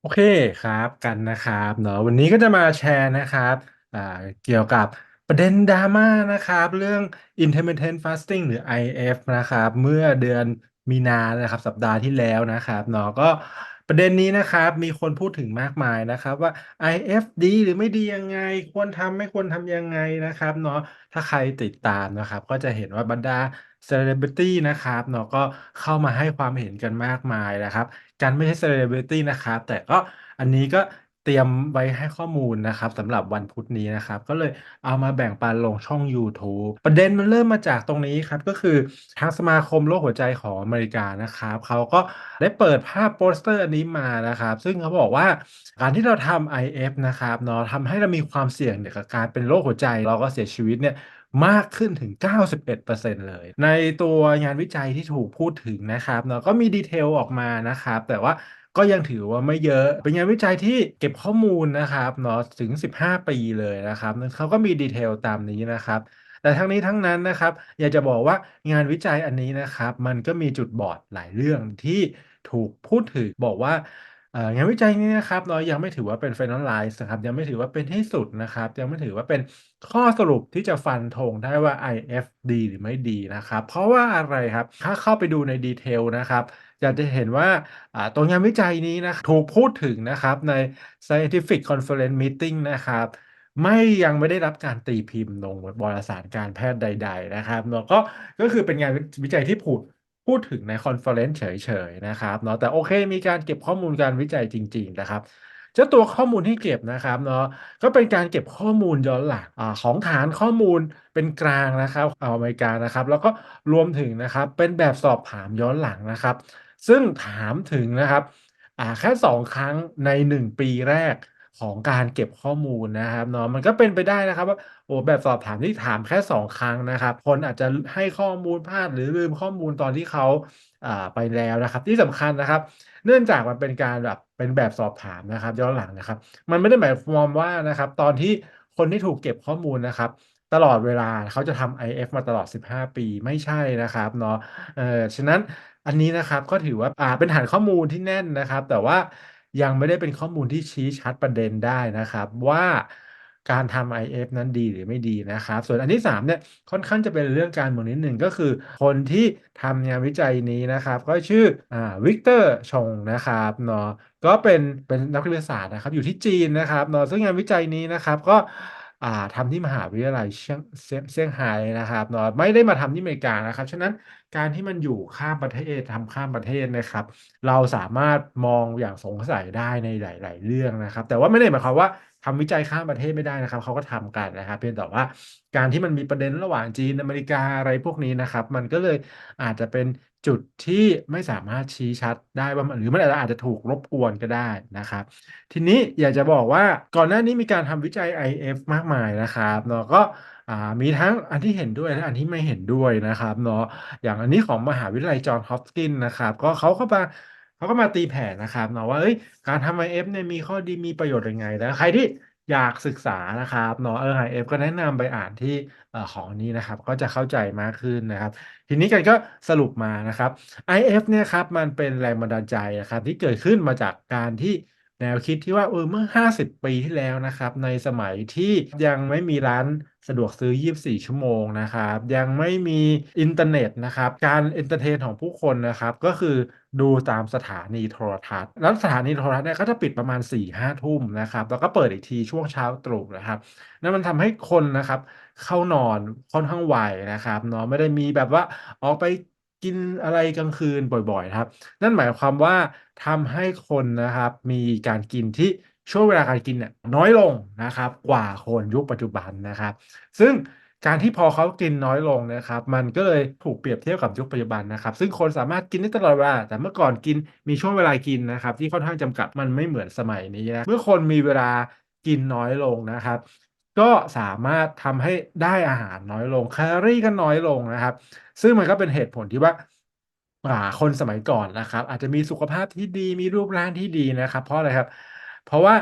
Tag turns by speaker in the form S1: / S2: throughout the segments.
S1: โอเคครับกันนะครับเนาะวันนี้ก็จะมาแชร์นะครับอ่าเกี่ยวกับประเด็นดราม่านะครับ เรื่อง intermittent fasting หรือ IF นะครับ เมื่อเดือนมีนานะครับ สัปดาห์ที่แล้วนะครับเนาะก็ ประเด็นนี้นะครับมีคนพูดถึงมากมายนะครับว่า IF ดีหรือไม่ดียังไง ควรทำไม่ควรทำยังไงนะครับเนาะถ้าใครติดตามนะครับ ก็จะเห็นว่าบรรดาเซเลบริตี้นะครับเนาะก็เข้ามาให้ความเห็นกันมากมายนะครับ การไม่ใช่เซเลบริตี้นะครับ แต่ก็อันนี้ก็ เตรียมไว้ให้ข้อมูลนะครับสำหรับวันพุธนี้นะครับ ก็เลยเอามาแบ่งปันลงช่องยูทูบประเด็นมันเริ่มมาจากตรงนี้ครับ ก็คือทางสมาคมโรคหัวใจของอเมริกานะครับเขาก็ได้เปิดภาพโปสเตอร์อันนี้มานะครับ ซึ่งเขาบอกว่าการที่เราทำ IF นะครับเนาะทำให้เรามีความเสี่ยงเนี่ยกับการเป็นโรคหัวใจแล้วก็เสียชีวิตเนี่ย มากขึ้นถึง 91%เลย ในตัวงานวิจัยที่ถูกพูดถึงนะครับเนาะก็มีดีเทลออกมานะครับ แต่ว่าก็ยังถือว่าไม่เยอะ เป็นงานวิจัยที่เก็บข้อมูลนะครับเนาะถึง 15 ปีเลยนะครับเขาก็มีดีเทลตามนี้นะครับแต่ทั้งนี้ทั้งนั้นนะครับ อยากจะบอกว่างานวิจัยอันนี้นะครับ มันก็มีจุดบอดหลายเรื่องที่ถูกพูดถึงบอกว่า เอ่อ งานวิจัยนี้นะครับเรายังไม่ถือว่าเป็น finalize นะครับ ยังไม่ถือว่าเป็นที่สุดนะครับ ยังไม่ถือว่าเป็นข้อสรุปที่จะฟันธงได้ว่า IF ดีหรือไม่ดีนะครับ เพราะว่าอะไรครับ ถ้าเข้าไปดูในดีเทลนะครับอยากจะเห็นว่าตัวงานวิจัยนี้นะถูกพูดถึงนะครับใน Scientific Conference Meeting นะครับไม่ยังไม่ได้รับการตีพิมพ์ลงวารสารการแพทย์ใด ๆ นะครับเนาะก็ก็คือเป็นงานวิจัยที่ผูด พูดถึงในคอนเฟอเรนซ์เฉยๆนะครับเนาะแต่โอเคมีการเก็บข้อมูลการวิจัยจริง ๆ นะครับเจ้าตัวข้อมูลที่เก็บนะครับเนาะก็เป็นการเก็บข้อมูลย้อนหลังอของฐานข้อมูลเป็นกลางนะครับอเมริกานะครับ แล้วก็รวมถึงนะครับเป็นแบบสอบถามย้อนหลังนะครับ ซึ่งถามถึงนะครับแค่2ครั้งใน 1 ปีแรก ของการเก็บข้อมูลนะครับเนาะมันก็เป็นไปได้นะครับว่าโอ้แบบสอบถามที่ถามแค่ 2 ครั้งนะครับ คนอาจจะให้ข้อมูลพลาดหรือลืมข้อมูลตอนที่เขาไปแล้วนะครับ ที่สำคัญนะครับ เนื่องจากมันเป็นการแบบเป็นแบบสอบถามนะครับย้อนหลังนะครับ มันไม่ได้หมายความว่านะครับ ตอนที่คนที่ถูกเก็บข้อมูลนะครับตลอดเวลาเขาจะทำ IF มาตลอด 15 ปีไม่ใช่นะครับเนาะเอ่อฉะนั้นอันนี้นะครับก็ถือว่าอ่าเป็นฐานข้อมูลที่แน่นนะครับ แต่ว่า ยังไม่ได้เป็นข้อมูลที่ชี้ชัดประเด็นได้นะครับ ว่าการทำ IF นั้นดีหรือไม่ดีนะครับ ส่วนอันที่3เนี่ยค่อนข้างจะเป็นเรื่องการเมืองนิดหนึ่งก็คือ คนที่ทำงานวิจัยนี้นะครับ ก็ชื่ออ่าวิกเตอร์ชงนะครับเนาะก็เป็นเป็นนักวิทยาศาสตร์นะครับ อยู่ที่จีนนะครับเนาะซึ่งงานวิจัยนี้นะครับก็ อ่าทำที่มหาวิทยาลัยเซี่ยงเซี่ยงเซี่ยงไฮ้นะครับเนาะไม่ได้มาทำที่อเมริกานะครับ ฉะนั้นการที่มันอยู่ข้ามประเทศทำข้ามประเทศนะครับ เราสามารถมองอย่างสงสัยได้ในหลาย ๆ เรื่องนะครับ แต่ว่าไม่ได้หมายความว่า ทำวิจัยข้ามประเทศไม่ได้นะครับเขาก็ทำกันนะครับเพียงแต่ว่าการที่มันมีประเด็นระหว่างจีนอเมริกาอะไรพวกนี้นะครับ มันก็เลยอาจจะเป็นจุดที่ไม่สามารถชี้ชัดได้ว่าหรือมันอาจจะถูกรบกวนก็ได้นะครับ ทีนี้อยากจะบอกว่าก่อนหน้านี้มีการทำวิจัย IF มากมายนะครับเนาะก็มีทั้งอันที่เห็นด้วยและอันที่ไม่เห็นด้วยนะครับเนาะอย่างอันนี้ของมหาวิทยาลัยจอห์นฮอปกินส์นะครับก็เขาก็มา เขาก็มาตีแผ่นะครับเนาะว่าเอ้ยการทำ IF เนี่ยมีข้อดีมีประโยชน์ยังไงแล้วใครที่อยากศึกษานะครับเนาะเออ IF ก็แนะนำไปอ่านที่อของนี้นะครับ ก็จะเข้าใจมากขึ้นนะครับ ทีนี้กันก็สรุปมานะครับ IF เนี่ยครับมันเป็นแรงบันดาลใจนะครับที่เกิดขึ้นมาจากการที่ แนวคิดที่ว่าเออเมื่อ 50 ปีที่แล้วนะครับ ในสมัยที่ยังไม่มีร้านสะดวกซื้อ 24 ชั่วโมงนะครับ ยังไม่มีอินเทอร์เน็ตนะครับ การเอนเตอร์เทนของผู้คนนะครับ ก็คือดูตามสถานีโทรทัศน์ แล้วสถานีโทรทัศน์เนี่ยก็จะปิดประมาณ 4-5 ทุ่มนะครับ แล้วก็เปิดอีกทีช่วงเช้าตรู่นะครับ นั่นมันทำให้คนนะครับ เข้านอนค่อนข้างไวนะครับเนาะไม่ได้มีแบบว่าออกไป กินอะไรกลางคืนบ่อยๆนะครับ นั่นหมายความว่าทำให้คนนะครับมีการกินที่ช่วงเวลาการกินเนี่ยน้อยลงนะครับ กว่าคนยุคปัจจุบันนะครับ ซึ่งการที่พอเขากินน้อยลงนะครับ มันก็เลยถูกเปรียบเทียบกับยุคปัจจุบันนะครับ ซึ่งคนสามารถกินได้ตลอดเวลาแต่เมื่อก่อนกินมีช่วงเวลากินนะครับ ที่ค่อนข้างจำกัดมันไม่เหมือนสมัยนี้นะเมื่อคนมีเวลากินน้อยลงนะครับ ก็สามารถทำให้ได้อาหารน้อยลงแคลอรี่ก็น้อยลงนะครับ ซึ่งมันก็เป็นเหตุผลที่ว่าอ่าคนสมัยก่อนนะครับ อาจจะมีสุขภาพที่ดีมีรูปร่างที่ดีนะครับ เพราะอะไรครับ เพราะว่า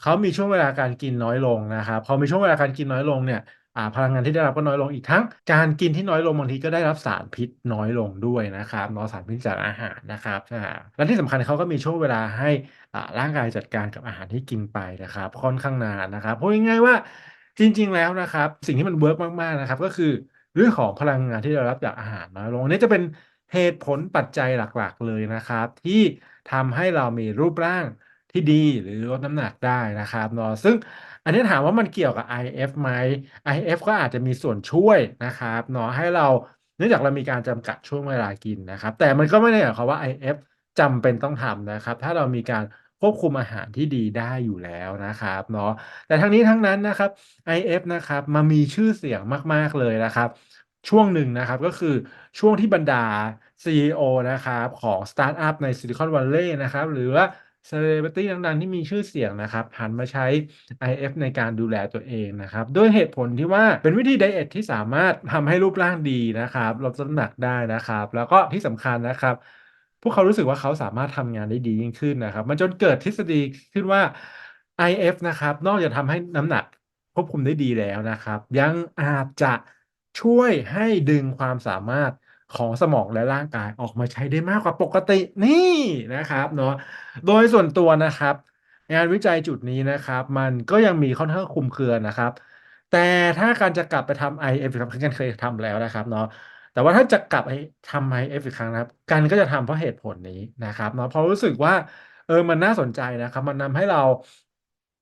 S1: เขามีช่วงเวลาการกินน้อยลงนะครับพอมีช่วงเวลาการกินน้อยลงเนี่ยอ่าพลังงานที่ได้รับก็น้อยลงอีกทั้ง การกินที่น้อยลงบางทีก็ได้รับสารพิษน้อยลงด้วยนะครับเนาะสารพิษจากอาหารนะครับอ่าและที่สำคัญเขาก็มีช่วงเวลาให้อ่าร่างกายจัดการกับอาหารที่กินไปนะครับ ค่อนข้างนานนะครับพูดง่ายๆว่า จริง ๆ แล้วนะครับ สิ่งที่มันเวิร์กมาก ๆ นะครับ ก็คือเรื่องของพลังงานที่เรารับจากอาหารน้อยลงอันนี้จะเป็นเหตุผลปัจจัยหลักๆ เลยนะครับ ที่ทำให้เรามีรูปร่างที่ดีหรือลดน้ำหนักได้นะครับเนาะซึ่งอันนี้ถามว่ามันเกี่ยวกับ IF ไหม IF ก็อาจจะมีส่วนช่วยนะครับเนาะให้เราเนื่องจากเรามีการจำกัดช่วงเวลากินนะครับ แต่มันก็ไม่ได้หมายความว่า IF จำเป็นต้องทำนะครับ ถ้าเรามีการ ควบคุมอาหารที่ดีได้อยู่แล้วนะครับเนาะแต่ทั้งนี้ทั้งนั้นนะครับ IF นะครับมามีชื่อเสียงมาก ๆ เลยนะครับ ช่วงหนึ่งนะครับก็คือช่วงที่บรรดา CEO นะครับของสตาร์ทอัพในซิลิคอนวัลเลย์นะครับหรือว่าเซเลบริตี้ดังๆ ที่มีชื่อเสียงนะครับหันมาใช้ IF ในการดูแลตัวเองนะครับด้วยเหตุผลที่ว่าเป็นวิธีไดเอทที่สามารถทำให้รูปร่างดีนะครับลดน้ำหนักได้นะครับ แล้วก็ที่สำคัญนะครับ พวกเขารู้สึกว่าเขาสามารถทำงานได้ดียิ่งขึ้นนะครับ มันจนเกิดทฤษฎีขึ้นว่า IF นะครับ นอกจากทำให้น้ำหนักควบคุมได้ดีแล้วนะครับ ยังอาจจะช่วยให้ดึงความสามารถของสมองและร่างกายออกมาใช้ได้มากกว่าปกตินี่นะครับเนาะโดยส่วนตัวนะครับ งานวิจัยจุดนี้นะครับ มันก็ยังมีค่อนข้างคุมเครือนะครับ แต่ถ้าการจะกลับไปทำ IF ครับกันเคยทำแล้วนะครับเนาะ แต่ว่าถ้าจะกลับไปทำ IF อีกครั้งนะครับ กันก็จะทำเพราะเหตุผลนี้นะครับเนาะเพราะรู้สึกว่าเออมันน่าสนใจนะครับ มันนำให้เรา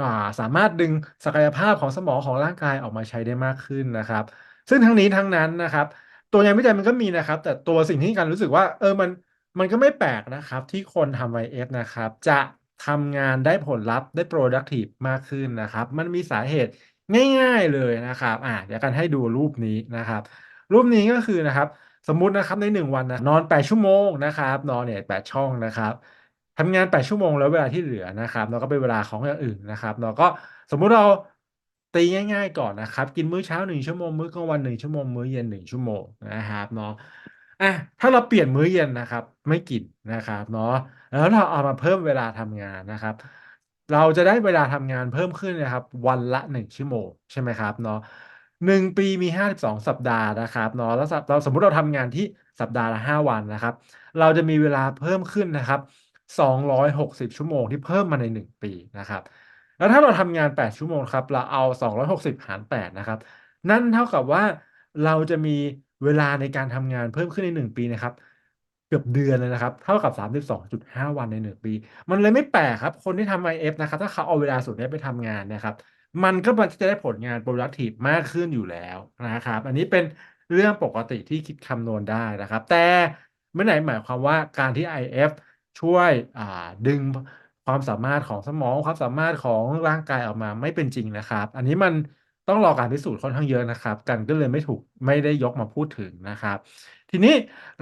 S1: าสามารถดึงศักยภาพของสมองของร่างกายออกมาใช้ได้มากขึ้นนะครับ ซึ่งทั้งนี้ทั้งนั้นนะครับ ตัวงานวิจัยมันก็มีนะครับ แต่ตัวสิ่งที่กันรู้สึกว่า เออมันมันก็ไม่แปลกนะครับ ที่คนทำ IF นะครับ จะทำงานได้ผลลัพธ์ได้ productive มากขึ้นนะครับ มันมีสาเหตุง่าย ๆเลยนะครับ อ่าเดี๋ยวกันให้ดูรูปนี้นะครับ รูปนี้ก็คือนะครับสมมุตินะครับในหนึ่งวันนะนอน8ชั่วโมงนะครับนอนเนี่ย8ช่องนะครับทำงาน8ชั่วโมงแล้วเวลาที่เหลือนะครับเราก็เป็นเวลาของอย่างอื่นนะครับ เราก็สมมุติเราตีง่ายๆก่อนนะครับ กินมื้อเช้า1ชั่วโมงมื้อกลางวัน1ชั่วโมงมื้อเย็น1ชั่วโมงนะครับเนาะอะถ้าเราเปลี่ยนมื้อเย็นนะครับ ไม่กินนะครับเนาะแล้วเราเอามาเพิ่มเวลาทำงานนะครับ เราจะได้เวลาทำงานเพิ่มขึ้นนะครับ วันละ1ชั่วโมงใช่ไหมครับเนาะ หนึ่งปีมีห้าสิบสองสัปดาห์นะครับเนาะแล้วเราสมมุติเราทำงานที่สัปดาห์ละห้าวันนะครับ เราจะมีเวลาเพิ่มขึ้นนะครับสองร้อยหกสิบชั่วโมงที่เพิ่มมาในหนึ่งปีนะครับ แล้วถ้าเราทำงานแปดชั่วโมงครับ เราเอาสองร้อยหกสิบหารแปดนะครับ นั่นเท่ากับว่าเราจะมีเวลาในการทำงานเพิ่มขึ้นในหนึ่งปีนะครับ เกือบเดือนเลยนะครับ เท่ากับสามสิบสองจุดห้าวันในหนึ่งปี มันเลยไม่แปลกครับ คนที่ทำ IF นะครับ ถ้าเขาเอาเวลาส่วนนี้ไปทำงานนะครับ มันก็มันจะได้ผลงาน productive มากขึ้นอยู่แล้วนะครับ อันนี้เป็นเรื่องปกติที่คิดคำนวณได้นะครับ แต่ไม่ไหนหมายความว่าการที่ IF ช่วยดึงความสามารถของสมองความสามารถของร่างกายออกมาไม่เป็นจริงนะครับ อันนี้มันต้องรอการพิสูจน์ค่อนข้างเยอะนะครับ กันก็เลยไม่ถูกไม่ได้ยกมาพูดถึงนะครับ ทีนี้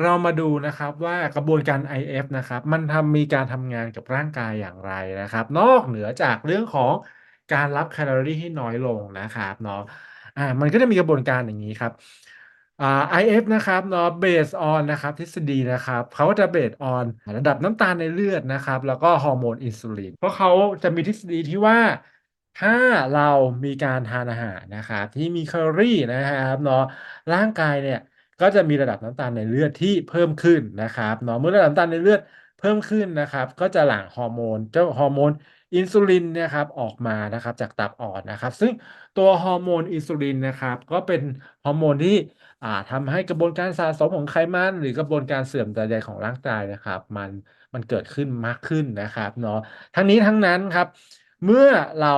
S1: เรามาดูนะครับว่ากระบวนการ IF นะครับ มันทำมีการทำงานกับร่างกายอย่างไรนะครับ นอกเหนือจากเรื่องของ การรับแคลอรี่ที่น้อยลงนะครับเนาะอ่ามันก็จะมีกระบวนการอย่างนี้ครับอ่า IF นะครับเนาะ based on นะครับทฤษฎีนะครับเขาจะ based on ระดับน้ำตาลในเลือดนะครับ แล้วก็ฮอร์โมนอินซูลินเพราะเขาจะมีทฤษฎีที่ว่าถ้าเรามีการทานอาหารนะครับที่มีแคลอรี่นะครับเนาะร่างกายเนี่ยก็จะมีระดับน้ำตาลในเลือดที่เพิ่มขึ้นนะครับเนาะเมื่อระดับน้ำตาลในเลือดเพิ่มขึ้นนะครับ ก็จะหลั่งฮอร์โมนเจ้าฮอร์โมน อินซูลินนะครับออกมานะครับจากตับอ่อนนะครับ ซึ่งตัวฮอร์โมนอินซูลินนะครับ ก็เป็นฮอร์โมนที่อ่าทำให้กระบวนการสะสมของไขมัน หรือกระบวนการเสื่อมใดๆของร่างกายนะครับ มันมันเกิดขึ้นมากขึ้นนะครับเนาะทั้งนี้ทั้งนั้นครับ เมื่อเรา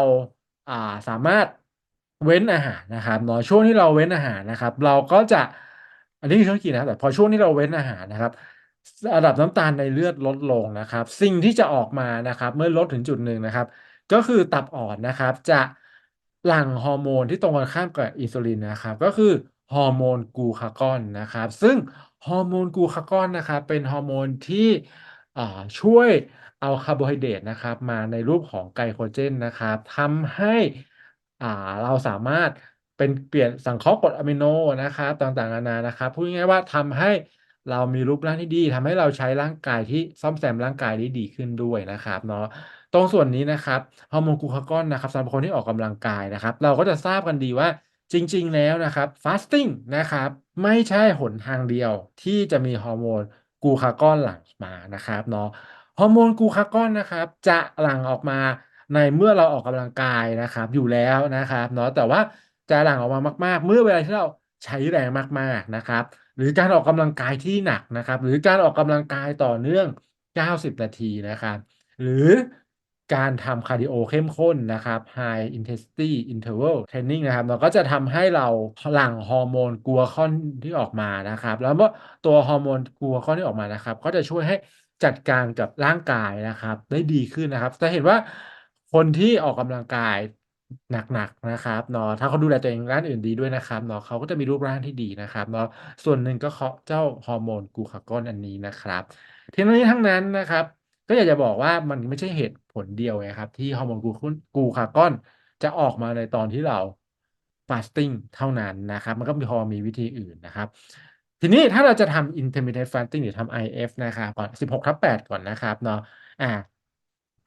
S1: าสามารถเว้นอาหารนะครับเนาะช่วงที่เราเว้นอาหารนะครับ เราก็จะอันนี้คือธุรกิจนะแต่พอช่วงที่เราเว้นอาหารนะครับ ระดับน้ำตาลในเลือดลดลงนะครับ สิ่งที่จะออกมานะครับ เมื่อลดถึงจุดหนึ่งนะครับ ก็คือตับอ่อนนะครับ จะหลั่งฮอร์โมนที่ตรงกันข้ามกับอินซูลินนะครับ ก็คือฮอร์โมนกูคากอนนะครับ ซึ่งฮอร์โมนกูคากอนนะครับ เป็นฮอร์โมนที่ช่วยเอาคาร์โบไฮเดรตนะครับ มาในรูปของไกลโคเจนนะครับทำให้เราสามารถเป็นเปลี่ยนสังเคราะห์กรดอะมิโนนะครับ ต่างๆนานานะครับพูดง่ายๆว่าทำให้ เรามีรูปร่างที่ดีทำให้เราใช้ร่างกายที่ซ่อมแซมร่างกายได้ดีขึ้นด้วยนะครับเนาะตรงส่วนนี้นะครับฮอร์โมนกูคากอนนะครับสำหรับคนที่ออกกำลังกายนะครับ เราก็จะทราบกันดีว่าจริง ๆ แล้วนะครับฟาสติ้งนะครับ ไม่ใช่หนทางเดียวที่จะมีฮอร์โมนกูคากอนหลั่งมานะครับเนาะฮอร์โมนกูคากอนนะครับจะหลั่งออกมาในเมื่อเราออกกำลังกายนะครับอยู่แล้วนะครับเนาะแต่ว่าจะหลั่งออกมามาก ๆ เมื่อเวลาที่เราใช้แรงมากๆนะครับ หรือการออกกำลังกายที่หนักนะครับ หรือการออกกำลังกายต่อเนื่อง 90 นาทีนะครับ หรือการทำคาร์ดิโอเข้มข้นนะครับ High Intensity Interval Training นะครับเราก็จะทำให้เราหลั่งฮอร์โมนกลูคอนที่ออกมานะครับ แล้วเมื่อตัวฮอร์โมนกลูคอนที่ออกมานะครับ ก็จะช่วยให้จัดการกับร่างกายนะครับ ได้ดีขึ้นนะครับ จะเห็นว่าคนที่ออกกำลังกาย หนักๆนะครับเนาะถ้าเขาดูแลตัวเองด้านอื่นดีด้วยนะครับเนาะเขาก็จะมีรูปร่างที่ดีนะครับเนาะส่วนหนึ่งก็เพราะเจ้าฮอร์โมนกลูคากอนอันนี้นะครับทีนี้ทั้งนั้นนะครับ ก็อยากจะบอกว่ามันไม่ใช่เหตุผลเดียวไงครับ ที่ฮอร์โมนกลูคุกลูคากอนจะออกมาในตอนที่เราฟาสติ้งเท่านั้นนะครับ มันก็มีพอมีวิธีอื่นนะครับ ทีนี้ถ้าเราจะทำ intermittent fasting หรือทำ IF นะครับก่อน16ทับ8ก่อนนะครับเนาะอ่า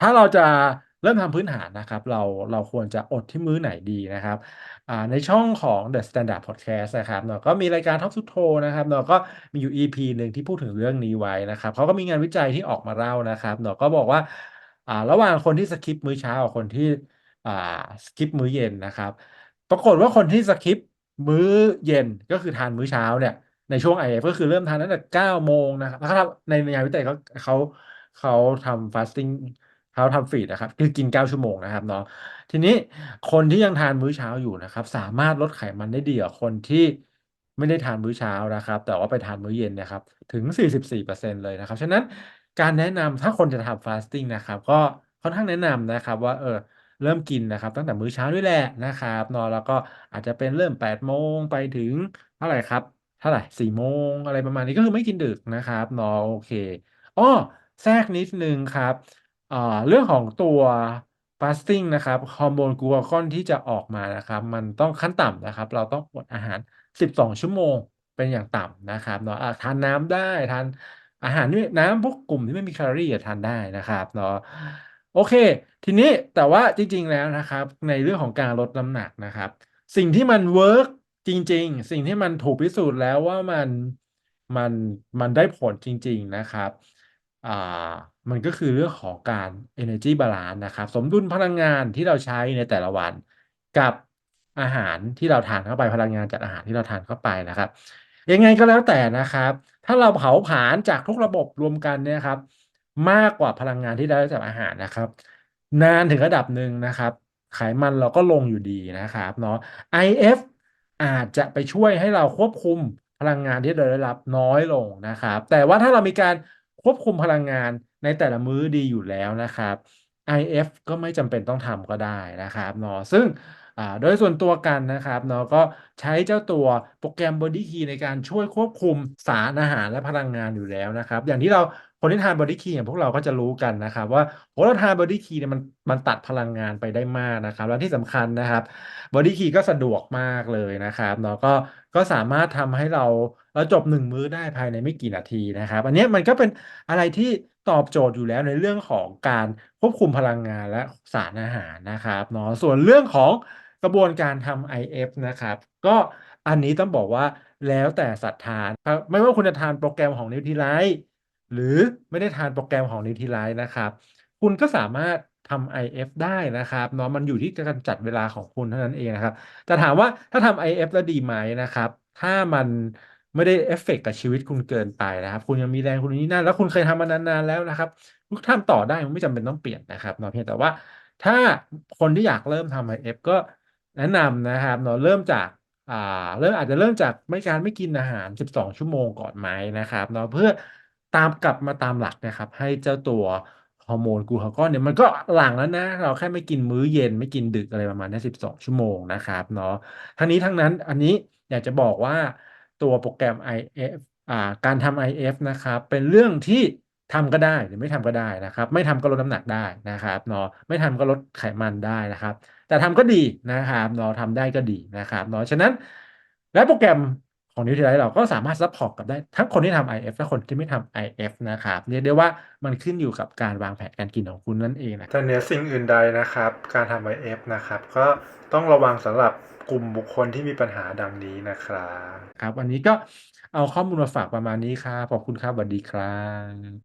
S1: ถ้าเราจะ เริ่มทำพื้นฐานนะครับ เราเราควรจะอดที่มื้อไหนดีนะครับในช่องของ The Standard Podcast นะครับเนาก็มีรายการ Talk to Toe นะครับเนาก็มีอยู่ EP หนึ่งที่พูดถึงเรื่องนี้ไว้นะครับเขาก็มีงานวิจัยที่ออกมาเล่านะครับเนาก็บอกว่าระหว่างคนที่สคิปมื้อเช้ากับคนที่สคิปมื้อเย็นนะครับ ปรากฏว่าคนที่สคิปมื้อเย็นก็คือทานมื้อเช้าเนี่ยในช่วง IF ก็คือเริ่มทานตั้งแต่เก้าโมงนะครับแล้วในงานวิจัยเขาเขาเขาทำฟาสติ้ง เขาทำฟีดนะครับคือกินเกาชั่วโมงนะครับเนาะทีนี้คนที่ยังทานมื้อเช้าอยู่นะครับ สามารถลดไขมันได้ดีกว่าคนที่ไม่ได้ทานมื้อเช้านะครับ แต่ว่าไปทานมื้อเย็นนะครับ ถึง 44%เลยนะครับ ฉะนั้นการแนะนำถ้าคนจะทำฟาสติ้งนะครับ ก็ค่อนข้างแนะนำนะครับ ว่าเออเริ่มกินนะครับ ตั้งแต่มื้อเช้าด้วยแหละนะครับเนาะแล้วก็อาจจะเป็นเริ่ม8โมงไปถึงเท่าไหร่ครับเท่าไหร่สี่โมงอะไรประมาณนี้ก็คือไม่กินดึกนะครับเนาะโอเคอ้อแทรกนิดนึงครับ อ่าเรื่องของตัวฟาสติ้งนะครับฮอร์โมนกลูคอนที่จะออกมานะครับ มันต้องขั้นต่ำนะครับ เราต้องอดอาหาร 12 ชั่วโมงเป็นอย่างต่ำนะครับเนาะอะทานน้ำได้ทานอาหารนี่น้ำพวกกลุ่มที่ไม่มีแคลอรี่อะทานได้นะครับเนาะโอเค ทีนี้แต่ว่าจริง ๆแล้วนะครับ ในเรื่องของการลดน้ำหนักนะครับ สิ่งที่มันเวิร์กจริง ๆ สิ่งที่มันถูกพิสูจน์แล้วว่ามันมันมันได้ผลจริง ๆนะครับอ่า มันก็คือเรื่องของการ energy balance นะครับ สมดุลพลังงานที่เราใช้ในแต่ละวันกับอาหารที่เราทานเข้าไปพลังงานจากอาหารที่เราทานเข้าไปนะครับ ยังไงก็แล้วแต่นะครับ ถ้าเราเผาผลาญจากทุกระบบรวมกันเนี่ยครับ มากกว่าพลังงานที่ได้จากอาหารนะครับ นานถึงระดับหนึ่งนะครับ ไขมันเราก็ลงอยู่ดีนะครับเนาะ IF อาจจะไปช่วยให้เราควบคุมพลังงานที่เราได้รับน้อยลงนะครับ แต่ว่าถ้าเรามีการควบคุมพลังงาน ในแต่ละมื้อดีอยู่แล้วนะครับ IF ก็ไม่จำเป็นต้องทำก็ได้นะครับเนาะซึ่งโดยส่วนตัวกันนะครับเนาะก็ใช้เจ้าตัวโปรแกรม Body Key ในการช่วยควบคุมสารอาหารและพลังงานอยู่แล้วนะครับ อย่างที่เราคนที่ทาน Body Key อย่างพวกเราก็จะรู้กันนะครับ ว่าโอ้เราทาน Body Key เนี่ยมันมันตัดพลังงานไปได้มากนะครับ แล้วที่สำคัญนะครับ Body Key ก็สะดวกมากเลยนะครับเนาะก็ก็สามารถทำให้เราเราจบหนึ่งมื้อได้ภายในไม่กี่นาทีนะครับ อันนี้มันก็เป็นอะไรที่ ตอบโจทย์อยู่แล้วในเรื่องของการควบคุมพลังงานและสารอาหารนะครับเนาะส่วนเรื่องของกระบวนการทำ IF นะครับ ก็อันนี้ต้องบอกว่าแล้วแต่ศรัทธาครับไม่ว่าคุณจะทานโปรแกรมของนิวท i ไลท์หรือไม่ได้ทานโปรแกรมของนิวท i ไลท์นะครับ คุณก็สามารถทำ IF ได้นะครับเนาะมันอยู่ที่การจัดเวลาของคุณเท่านั้นเองนะครับแต่ถามว่าถ้าทำ IF แล้วดีไหมนะครับ ถ้ามัน ไม่ได้เอฟเฟกกับชีวิตคุณเกินไปนะครับ คุณยังมีแรงคุณนี่นั่นแล้วคุณเคยทำมานานๆแล้วนะครับคุณทำต่อได้มันไม่จำเป็นต้องเปลี่ยนนะครับเนาะเพียงแต่ว่าถ้าคนที่อยากเริ่มทำ IF ก็แนะนำนะครับเนาะเริ่มจากอ่าเริ่มอาจจะเริ่มจากไม่การไม่กินอาหาร 12 ชั่วโมงก่อนไหมนะครับเนาะเพื่อตามกลับมาตามหลักนะครับ ให้เจ้าตัวฮอร์โมนกลูคากอนเนี่ยมันก็หลังแล้วนะ เราแค่ไม่กินมื้อเย็นไม่กินดึกอะไรประมาณนี้12 ชั่วโมงนะครับเนาะทั้งนี้ทั้งนั้นอันนี้อยากจะบอกว่า ตัวโปรแกรม IF อ่าการทำ IF นะครับเป็นเรื่องที่ทำก็ได้หรือไม่ทำก็ได้นะครับ ไม่ทำก็ลดน้ำหนักได้นะครับเนาะไม่ทำก็ลดไขมันได้นะครับ แต่ทำก็ดีนะครับเนาะทำได้ก็ดีนะครับเนาะฉะนั้น และโปรแกรมของนิวทรไลท์เราก็สามารถซัพพอร์ตกับได้ทั้งคนที่ทำ IF และคนที่ไม่ทำ IF นะครับเรียกได้ว่ามันขึ้นอยู่กับการวางแผนการกินของคุณนั่นเองนะแต่เนื้อสิ่งอื่นใดนะครับ การทำ IF นะครับ ก็ต้องระวังสำหรับ กลุ่มบุคคลที่มีปัญหาดังนี้นะครับ ครับ วันนี้ก็เอาข้อมูลมาฝากประมาณนี้ครับ ขอบคุณครับสวัสดีครับ